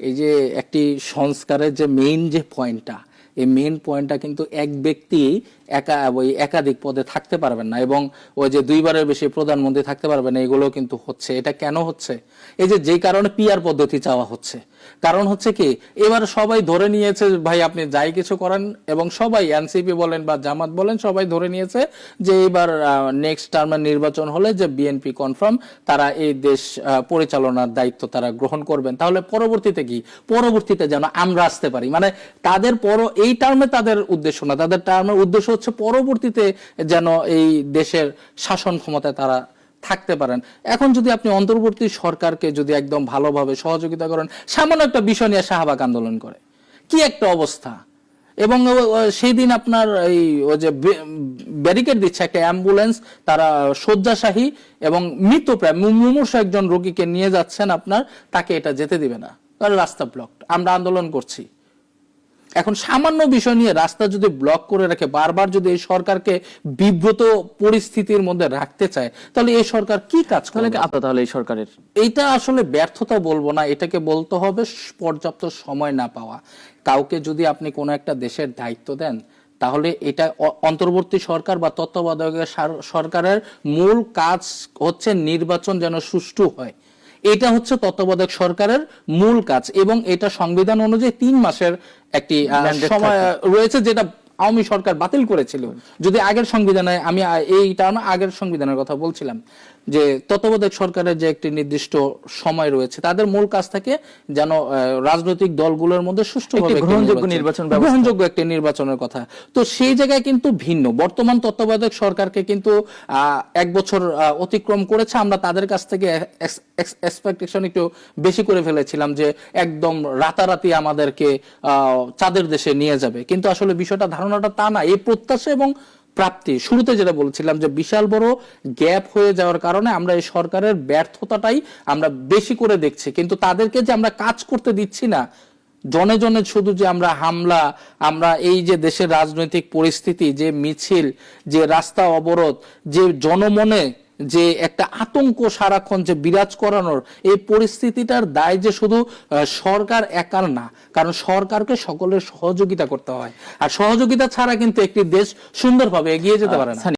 এই যে একটি সংস্কারের যে মেইন যে পয়েন্টটা এই মেইন পয়েন্টটা কিন্তু এক ব্যক্তি একা, ওই একাধিক পদে থাকতে পারবেন না এবং ওই যে দুইবারের বেশি প্রধানমন্ত্রী থাকতে পারবেন না এগুলো কিন্তু হচ্ছে। এটা কেন হচ্ছে? এই যে, যেই কারণে পিয়ার পদ্ধতি চাওয়া হচ্ছে। কারণ হচ্ছে কি, এবার সবাই ধরে নিয়েছে, ভাই, আপনি যাই কিছু করেন। এবং সবাই এনসিপি বলেন বা জামাত বলেন, সবাই ধরে নিয়েছে যে, এবার নেক্সট টার্মের নির্বাচন হলে যে বিএনপি কনফার্ম তারা এই দেশ পরিচালনার দায়িত্ব তারা গ্রহণ করবেন। তাহলে পরবর্তীতে কি? পরবর্তীতে যেন আমরা আসতে পারি। মানে তাদের পর এই টার্মে তাদের উদ্দেশ্য না। তাদের টার্মের উদ্দেশ্য হচ্ছে পরবর্তীতে যেন এই দেশের শাসন ক্ষমতায় তারা থাকতে পারেন। এখন যদি আপনি অন্তর্বর্তী সরকারকে যদি একদম ভালোভাবে সহযোগিতা করেন, সামান্য একটা বিষয় নিয়ে শাহবাগ আন্দোলন করে। কি একটা অবস্থা? এবং সেই দিন আপনার এই, ও যে ব্যারিকেড দিচ্ছে, একটা অ্যাম্বুলেন্স, তারা শয্যাশাহী এবং মৃতপ্রায় মুমূর্ষু একজন রোগীকে নিয়ে যাচ্ছেন আপনার, তাকে এটা যেতে দিবে না। রাস্তা ব্লক আমরা আন্দোলন করছি। এখন সামান্য বিষয় নিয়ে রাস্তা যদি ব্লক করে রাখে বারবার যদি এই সরকারকে বিব্রত পরিস্থিতির মধ্যে রাখতে চায় তাহলে এই সরকার কি কাজ তাহলে করবে? কি আপনার তাহলে এই সরকারের। এইটা আসলে ব্যর্থতা বলব না এটাকে বলতে হবে পর্যাপ্ত সময় না পাওয়া। কাউকে যদি আপনি কোনো একটা দেশের দায়িত্ব দেন তাহলে এটা অন্তর্বর্তী সরকার বা তত্ত্বাবধায়ক সরকারের মূল কাজ হচ্ছে নির্বাচন যেন সুষ্ঠু হয়। এটা হচ্ছে তত্ত্বাবধায়ক সরকারের মূল কাজ এবং এটা সংবিধান অনুযায়ী তিন মাসের একটি আহ, সময় রয়েছে যেটা আওয়ামী সরকার বাতিল করেছিল। যদি আগের সংবিধানে আমি এই এইটা না আগের সংবিধানের কথা বলছিলাম। যে তত্ত্বাবধায়ক সরকারের যে একটি নির্দিষ্ট সময় রয়েছে তাদের মূল কাজ থাকে যেন রাজনৈতিক দলগুলোর মধ্যে সুষ্ঠুভাবে গ্রহণযোগ্য নির্বাচন গ্রহণযোগ্য একটি নির্বাচনের কথা। তো সেই জায়গায় কিন্তু ভিন্ন। বর্তমান তত্ত্বাবধায়ক সরকারকে কিন্তু এক বছর অতিক্রম করেছে। আমরা তাদের কাছ থেকে এক্সপেকটেশন একটু বেশি করে ফেলেছিলাম যে একদম রাতারাতি আমাদেরকে আহ, চাঁদের দেশে নিয়ে যাবে। কিন্তু আসলে বিষয়টা ধারণাটা তা না। এই প্রত্যাশা এবং প্রাপ্তি। শুরুতে যেটা বলছিলাম যে বিশাল বড় গ্যাপ হয়ে যাওয়ার কারণে আমরা এই সরকারের ব্যর্থতাটাই আমরা বেশি করে দেখছি। কিন্তু তাদেরকে যে আমরা কাজ করতে দিচ্ছি না, জনে জনে শুধু যে আমরা হামলা, আমরা এই যে দেশের রাজনৈতিক পরিস্থিতি, যে মিছিল, যে রাস্তা অবরোধ, যে জনমনে যে একটা আতঙ্ক সারাক্ষণ যে বিরাজ করানোর এই পরিস্থিতিটার দায় যে শুধু সরকার একার না কারণ সরকারকে সকলের সহযোগিতা করতে হয়। আর সহযোগিতা ছাড়া কিন্তু একটি দেশ সুন্দরভাবে এগিয়ে যেতে পারে না। সানি,